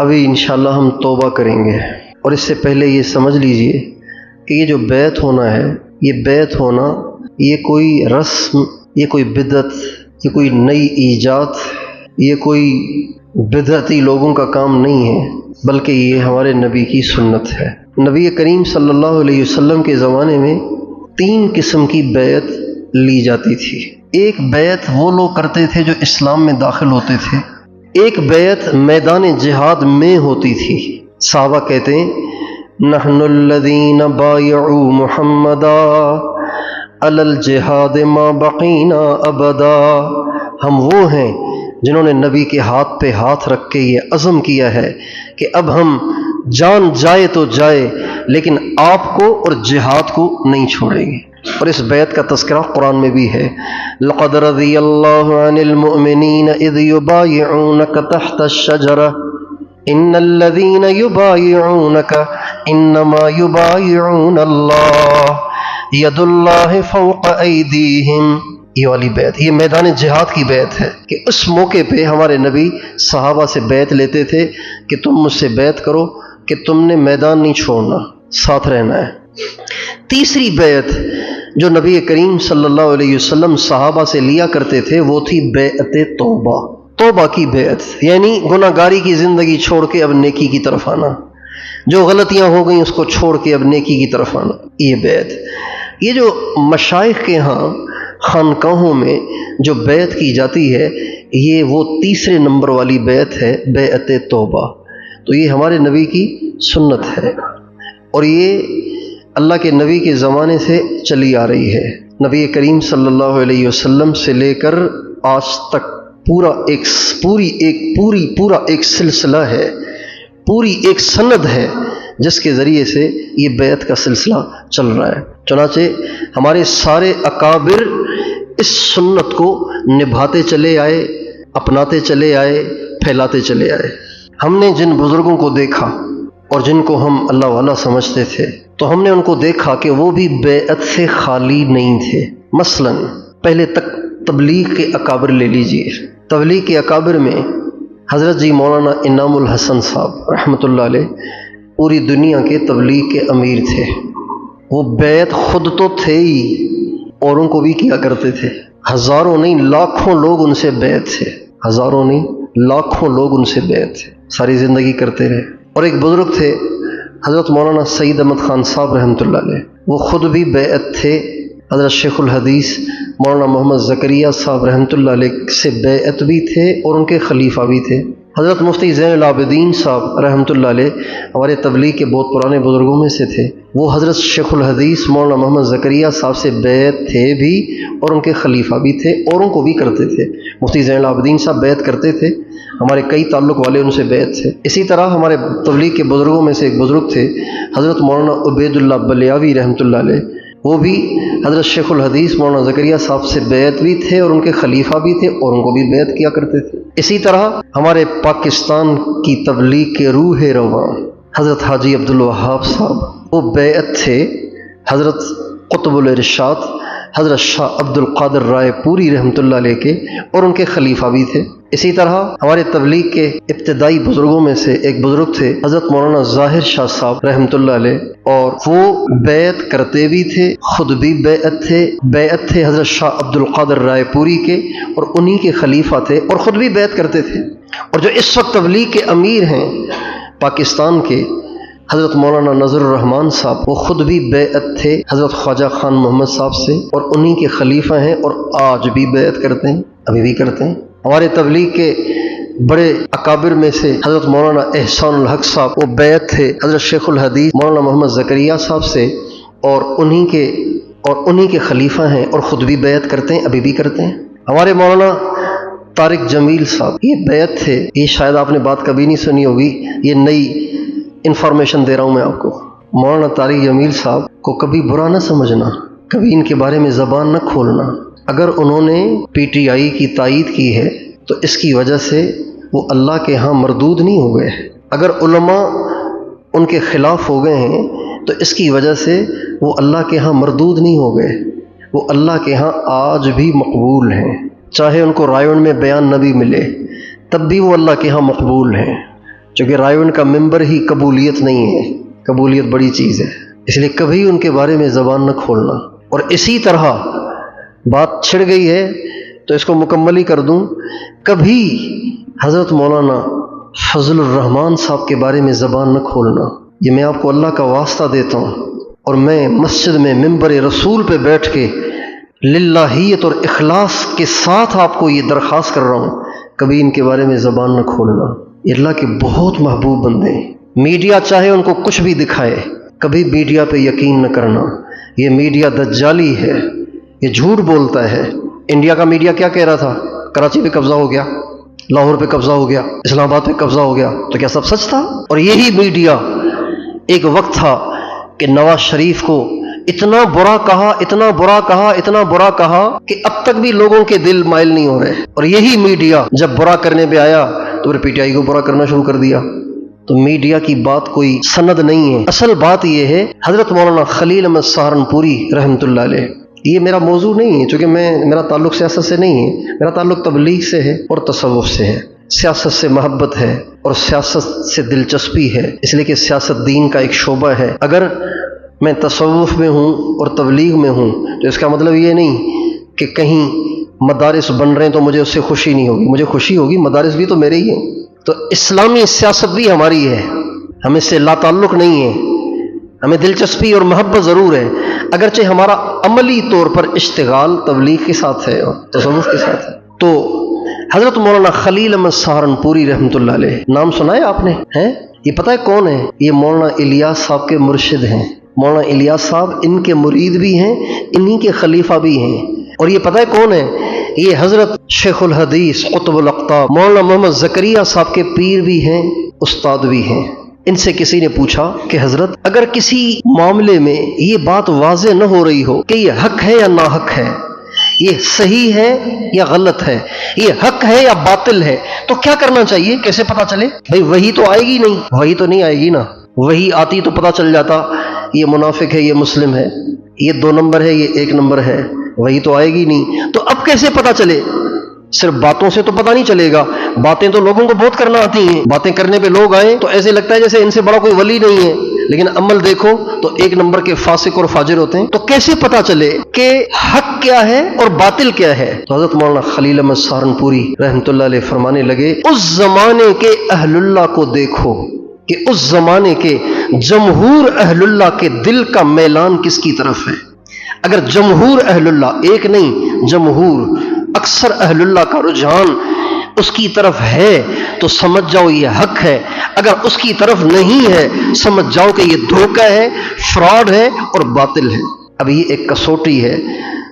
ابھی انشاءاللہ ہم توبہ کریں گے۔ اور اس سے پہلے یہ سمجھ لیجیے کہ یہ جو بیت ہونا ہے، یہ بیت ہونا، یہ کوئی رسم، یہ کوئی بدت یہ کوئی نئی ایجاد، یہ کوئی بدعتی لوگوں کا کام نہیں ہے، بلکہ یہ ہمارے نبی کی سنت ہے۔ نبی کریم صلی اللہ علیہ وسلم کے زمانے میں تین قسم کی بیت لی جاتی تھی۔ ایک بیت وہ لوگ کرتے تھے جو اسلام میں داخل ہوتے تھے۔ ایک بیت میدان جہاد میں ہوتی تھی۔ صحابہ کہتے ہیں، نحن الذین بایعوا محمدا علی الجہاد ما بقینا ابدا ہم وہ ہیں جنہوں نے نبی کے ہاتھ پہ ہاتھ رکھ کے یہ عزم کیا ہے کہ اب ہم جان جائے تو جائے، لیکن آپ کو اور جہاد کو نہیں چھوڑیں گے۔ اور اس بیت کا تذکرہ قرآن میں بھی ہے۔ لقد رضی اللہ عن المؤمنین اذ یبایعونک تحت الشجرہ۔ ان الذین یبایعونک انما یبایعون اللہ۔ ید اللہ فوق ایدیہم۔ یہ والی بیت یہ میدان جہاد کی بیت ہے کہ اس موقع پہ ہمارے نبی صحابہ سے بیت لیتے تھے کہ تم مجھ سے بیت کرو کہ تم نے میدان نہیں چھوڑنا، ساتھ رہنا ہے۔ تیسری بیت جو نبی کریم صلی اللہ علیہ وسلم صحابہ سے لیا کرتے تھے، وہ تھی بیعت توبہ۔ توبہ کی بیعت یعنی گناہ گاری کی زندگی چھوڑ کے اب نیکی کی طرف آنا۔ جو غلطیاں ہو گئیں، اس کو چھوڑ کے اب نیکی کی طرف آنا۔ یہ بیعت۔ یہ جو مشائق کے ہاں خانقاہوں میں جو بیعت کی جاتی ہے، یہ وہ تیسرے نمبر والی بیعت ہے، بیعت توبہ۔ تو یہ ہمارے نبی کی سنت ہے۔ اور یہ اللہ کے نبی کے زمانے سے چلی آ رہی ہے۔ نبی کریم صلی اللہ علیہ وسلم سے لے کر آج تک پورا ایک پوری ایک، پوری، پورا ایک سلسلہ ہے۔ پوری ایک سند ہے جس کے ذریعے سے یہ بیت کا سلسلہ چل رہا ہے۔ چنانچہ ہمارے سارے اکابر اس سنت کو نبھاتے چلے آئے، اپناتے چلے آئے، پھیلاتے چلے آئے۔ ہم نے جن بزرگوں کو دیکھا اور جن کو ہم اللہ والا سمجھتے تھے تو ہم نے ان کو دیکھا کہ وہ بھی بیعت سے خالی نہیں تھے۔ مثلا پہلے تک تبلیغ کے اکابر لے لیجیے۔ تبلیغ کے اکابر میں حضرت جی مولانا انعام الحسن صاحب رحمۃ اللہ علیہ پوری دنیا کے تبلیغ کے امیر تھے۔ وہ بیت خود تو تھے ہی، اوروں کو بھی کیا کرتے تھے۔ ہزاروں نہیں، لاکھوں لوگ ان سے بیت تھے۔ ہزاروں نہیں، لاکھوں لوگ ان سے بیت تھے۔ ساری زندگی کرتے رہے۔ اور ایک بزرگ تھے حضرت مولانا سعید احمد خان صاحب رحمۃ اللہ علیہ، وہ خود بھی بیعت تھے۔ حضرت شیخ الحدیث مولانا محمد ذکریہ صاحب رحمۃ اللہ علیہ سے بیعت بھی تھے اور ان کے خلیفہ بھی تھے۔ حضرت مفتی زین العابدین صاحب رحمۃ اللہ علیہ ہمارے تبلیغ کے بہت پرانے بزرگوں میں سے تھے۔ وہ حضرت شیخ الحدیث مولانا محمد ذکریہ صاحب سے بیعت تھے بھی اور ان کے خلیفہ بھی تھے اوروں کو بھی کرتے تھے۔ مفتی زین العابدین صاحب بیعت کرتے تھے۔ ہمارے کئی تعلق والے ان سے بیعت تھے۔ اسی طرح ہمارے تبلیغ کے بزرگوں میں سے ایک بزرگ تھے، حضرت مولانا عبید اللہ بلیاوی رحمۃ اللہ علیہ۔ وہ بھی حضرت شیخ الحدیث مولانا ذکریہ صاحب سے بیعت بھی تھے اور ان کے خلیفہ بھی تھے اور ان کو بھی بیعت کیا کرتے تھے۔ اسی طرح ہمارے پاکستان کی تبلیغ کے روح رواں حضرت حاجی عبدالوہاب صاحب، وہ بیعت تھے حضرت قطب الرشاد حضرت شاہ عبد القادر رائے پوری رحمۃ اللہ علیہ کے اور ان کے خلیفہ بھی تھے۔ اسی طرح ہمارے تبلیغ کے ابتدائی بزرگوں میں سے ایک بزرگ تھے، حضرت مولانا ظاہر شاہ صاحب رحمۃ اللہ علیہ، اور وہ بیعت کرتے بھی تھے، خود بھی بیعت تھے۔ بیعت تھے حضرت شاہ عبد القادر رائے پوری کے اور انہی کے خلیفہ تھے اور خود بھی بیعت کرتے تھے۔ اور جو اس وقت تبلیغ کے امیر ہیں پاکستان کے حضرت مولانا نظر الرحمان صاحب، وہ خود بھی بیعت تھے حضرت خواجہ خان محمد صاحب سے اور انہی کے خلیفہ ہیں اور آج بھی بیعت کرتے ہیں، ابھی بھی کرتے ہیں۔ ہمارے تبلیغ کے بڑے اکابر میں سے حضرت مولانا احسان الحق صاحب، وہ بیعت تھے حضرت شیخ الحدیث مولانا محمد ذکریہ صاحب سے اور انہی کے اور انہی کے خلیفہ ہیں اور خود بھی بیعت کرتے ہیں، ابھی بھی کرتے ہیں۔ ہمارے مولانا طارق جمیل صاحب، یہ بیعت تھے، یہ شاید آپ نے بات کبھی نہیں سنی ہوگی، یہ نئی انفارمیشن دے رہا ہوں میں آپ کو۔ مولانا طارق جمیل صاحب کو کبھی برا نہ سمجھنا، کبھی ان کے بارے میں زبان نہ کھولنا۔ اگر انہوں نے پی ٹی آئی کی تائید کی ہے، تو اس کی وجہ سے وہ اللہ کے ہاں مردود نہیں ہو گئے۔ اگر علماء ان کے خلاف ہو گئے ہیں، تو اس کی وجہ سے وہ اللہ کے ہاں مردود نہیں ہو گئے۔ وہ اللہ کے ہاں آج بھی مقبول ہیں۔ چاہے ان کو رائے میں بیان نہ بھی ملے، تب بھی وہ اللہ کے ہاں مقبول ہیں۔ چونکہ رائے کا ممبر ہی قبولیت نہیں ہے۔ قبولیت بڑی چیز ہے۔ اس لیے کبھی ان کے بارے میں زبان نہ کھولنا۔ اور اسی طرح بات چھڑ گئی ہے تو اس کو مکمل ہی کر دوں۔ کبھی حضرت مولانا فضل الرحمان صاحب کے بارے میں زبان نہ کھولنا۔ یہ میں آپ کو اللہ کا واسطہ دیتا ہوں۔ اور میں مسجد میں ممبر رسول پہ بیٹھ کے للہیت اور اخلاص کے ساتھ آپ کو یہ درخواست کر رہا ہوں۔ کبھی ان کے بارے میں زبان نہ کھولنا۔ یہ اللہ کے بہت محبوب بندے ہیں۔ میڈیا چاہے ان کو کچھ بھی دکھائے، کبھی میڈیا پہ یقین نہ کرنا۔ یہ میڈیا دجالی ہے، یہ جھوٹ بولتا ہے۔ انڈیا کا میڈیا کیا کہہ رہا تھا؟ کراچی پہ قبضہ ہو گیا، لاہور پہ قبضہ ہو گیا، اسلام آباد پہ قبضہ ہو گیا۔ تو کیا سب سچ تھا؟ اور یہی میڈیا ایک وقت تھا کہ نواز شریف کو اتنا برا کہا، اتنا برا کہا، اتنا برا کہا کہ اب تک بھی لوگوں کے دل مائل نہیں ہو رہے۔ اور یہی میڈیا جب برا کرنے پہ آیا تو پھر پی ٹی آئی کو برا کرنا شروع کر دیا۔ تو میڈیا کی بات کوئی سند نہیں ہے۔ اصل بات یہ ہے، حضرت مولانا خلیل احمد سہارنپوری رحمۃ اللہ علیہ، یہ میرا موضوع نہیں ہے، چونکہ میں، میرا تعلق سیاست سے نہیں ہے، میرا تعلق تبلیغ سے ہے اور تصوف سے ہے۔ سیاست سے محبت ہے اور سیاست سے دلچسپی ہے، اس لیے کہ سیاست دین کا ایک شعبہ ہے۔ اگر میں تصوف میں ہوں اور تبلیغ میں ہوں، تو اس کا مطلب یہ نہیں کہ کہیں مدارس بن رہے ہیں تو مجھے اس سے خوشی نہیں ہوگی۔ مجھے خوشی ہوگی، مدارس بھی تو میرے ہی ہیں۔ تو اسلامی سیاست بھی ہماری ہے۔ ہم اس سے لا تعلق نہیں ہے ہمیں دلچسپی اور محبت ضرور ہے۔ اگرچہ ہمارا عملی طور پر اشتغال تبلیغ کے ساتھ ہے اور تصوف کے ساتھ ہے۔ تو حضرت مولانا خلیل احمد سہارنپوری رحمۃ اللہ علیہ، نام سنا ہے آپ نے؟ ہیں؟ یہ پتہ ہے کون ہے یہ مولانا الیاس صاحب کے مرشد ہیں۔ مولانا الیاس صاحب ان کے مرید بھی ہیں، انہی کے خلیفہ بھی ہیں۔ اور یہ پتہ ہے کون ہے یہ حضرت شیخ الحدیث قطب القطاب مولانا محمد زکریہ صاحب کے پیر بھی ہیں، استاد بھی ہیں۔ ان سے کسی نے پوچھا کہ حضرت، اگر کسی معاملے میں یہ بات واضح نہ ہو رہی ہو کہ یہ حق ہے یا ناحق ہے، یہ صحیح ہے یا غلط ہے، یہ حق ہے یا باطل ہے، تو کیا کرنا چاہیے؟ کیسے پتا چلے؟ بھائی، وہی تو آئے گی نہیں، وہی تو نہیں آئے گی نا۔ وہی آتی تو پتا چل جاتا، یہ منافق ہے، یہ مسلم ہے، یہ دو نمبر ہے، یہ ایک نمبر ہے۔ وہی تو آئے گی نہیں۔ تو اب کیسے پتا چلے؟ صرف باتوں سے تو پتہ نہیں چلے گا۔ باتیں تو لوگوں کو بہت کرنا آتی ہیں۔ باتیں کرنے پہ لوگ آئیں تو ایسے لگتا ہے جیسے ان سے بڑا کوئی ولی نہیں ہے۔ لیکن عمل دیکھو تو ایک نمبر کے فاسق اور فاجر ہوتے ہیں۔ تو کیسے پتا چلے کہ حق کیا ہے اور باطل کیا ہے؟ تو حضرت مولانا خلیل احمد سہارنپوری رحمۃ اللہ علیہ فرمانے لگے، اس زمانے کے اہل اللہ کو دیکھو کہ اس زمانے کے جمہور اہل اللہ کے دل کا میلان کس کی طرف ہے؟ اگر جمہور اہل اللہ ایک نہیں، جمہور اکثر اہل اللہ کا رجحان اس کی طرف ہے، تو سمجھ جاؤ یہ حق ہے۔ اگر اس کی طرف نہیں ہے، سمجھ جاؤ کہ یہ دھوکہ ہے، فراڈ ہے اور باطل ہے۔ اب یہ ایک کسوٹی ہے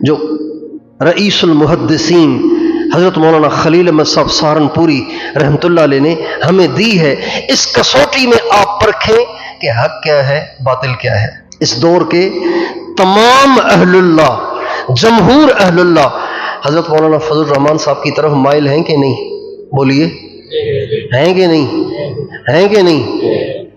جو رئیس المحدثین حضرت مولانا خلیل احمد صاحب سہارنپوری رحمۃ اللہ علیہ نے ہمیں دی ہے۔ اس کسوٹی میں آپ پرکھیں کہ حق کیا ہے، باطل کیا ہے۔ اس دور کے تمام اہل اللہ، جمہور اہل اللہ۔ حضرت مولانا فضل الرحمان صاحب کی طرف مائل ہیں کہ نہیں؟ بولیے۔ ہیں کہ نہیں؟ ہیں کہ نہیں؟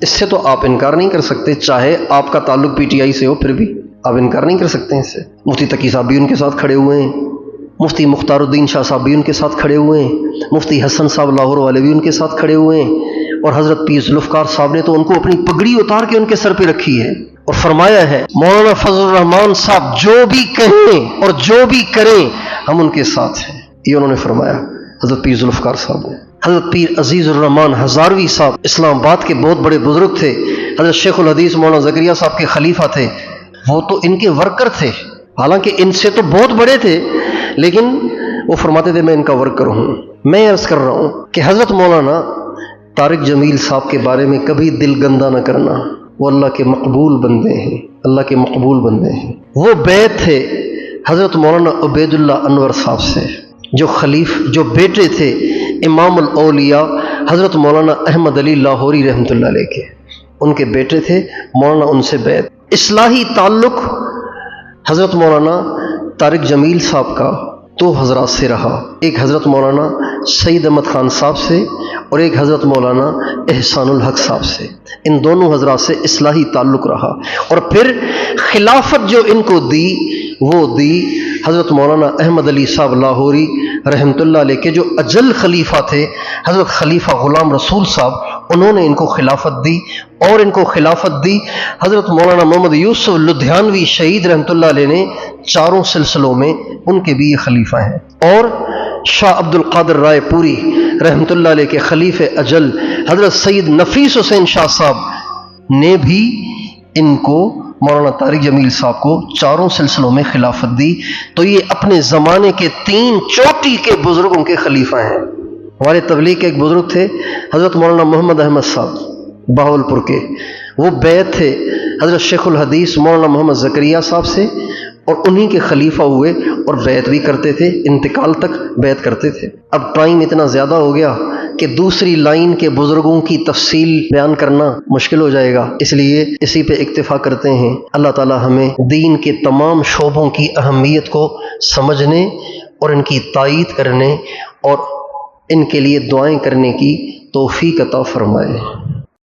اس سے تو آپ انکار نہیں کر سکتے، چاہے آپ کا تعلق پی ٹی آئی سے ہو، پھر بھی آپ انکار نہیں کر سکتے اس سے۔ مفتی تقی صاحب بھی ان کے ساتھ کھڑے ہوئے ہیں۔ مفتی مختار الدین شاہ صاحب بھی ان کے ساتھ کھڑے ہوئے ہیں۔ مفتی حسن صاحب لاہور والے بھی ان کے ساتھ کھڑے ہوئے ہیں۔ اور حضرت پیر ذوالفقار صاحب نے تو ان کو اپنی پگڑی اتار کے ان کے سر پہ رکھی ہے۔ اور فرمایا ہے، مولانا فضل الرحمان صاحب جو بھی کہیں اور جو بھی کریں، ہم ان کے ساتھ ہیں۔ یہ انہوں نے فرمایا، حضرت پیر ذوالفقار صاحب نے حضرت پیر عزیز الرحمان ہزاروی صاحب اسلام آباد کے بہت بڑے بزرگ تھے۔ حضرت شیخ الحدیث مولانا زکریہ صاحب کے خلیفہ تھے۔ وہ تو ان کے ورکر تھے۔ حالانکہ ان سے تو بہت بڑے تھے، لیکن وہ فرماتے تھے، میں ان کا ورکر ہوں۔ میں عرض کر رہا ہوں کہ حضرت مولانا طارق جمیل صاحب کے بارے میں کبھی دل گندہ نہ کرنا۔ وہ اللہ کے مقبول بندے ہیں، اللہ کے مقبول بندے ہیں۔ وہ بیت تھے حضرت مولانا عبید اللہ انور صاحب سے، جو خلیف، جو بیٹے تھے امام الاولیاء حضرت مولانا احمد علی لاہوری رحمۃ اللہ علیہ کے۔ ان کے بیٹے تھے مولانا ان سے بیت۔ اصلاحی تعلق حضرت مولانا طارق جمیل صاحب کا۔ دو حضرات سے رہا۔ ایک حضرت مولانا سعید احمد خان صاحب سے اور ایک حضرت مولانا احسان الحق صاحب سے۔ ان دونوں حضرات سے اصلاحی تعلق رہا۔ اور پھر خلافت جو ان کو دی، وہ دی حضرت مولانا احمد علی صاحب لاہوری رحمۃ اللہ علیہ کے جو اجل خلیفہ تھے، حضرت خلیفہ غلام رسول صاحب انہوں نے ان کو خلافت دی اور ان کو خلافت دی۔ حضرت مولانا محمد یوسف لدھیانوی شہید رحمۃ اللہ علیہ نے چاروں سلسلوں میں ان کے بھی یہ خلیفہ ہیں۔ اور شاہ عبد القادر رائے پوری رحمۃ اللہ علیہ کے خلیف اجل حضرت سید نفیس حسین شاہ صاحب نے بھی ان کو مولانا طارق جمیل صاحب کو چاروں سلسلوں میں خلافت دی۔ تو یہ اپنے زمانے کے تین چوٹی کے بزرگوں کے خلیفہ ہیں۔ ہمارے تبلیغ کے ایک بزرگ تھے، حضرت مولانا محمد احمد صاحب باول پور کے۔ وہ بیت تھے حضرت شیخ الحدیث مولانا محمد زکریہ صاحب سے، اور انہی کے خلیفہ ہوئے اور بیت بھی کرتے تھے، انتقال تک بیت کرتے تھے۔ اب ٹائم اتنا زیادہ ہو گیا کہ دوسری لائن کے بزرگوں کی تفصیل بیان کرنا مشکل ہو جائے گا۔ اس لیے اسی پہ اکتفا کرتے ہیں۔ اللہ تعالی ہمیں دین کے تمام شعبوں کی اہمیت کو سمجھنے اور ان کی تائید کرنے اور ان کے لیے دعائیں کرنے کی توفیق عطا فرمائے۔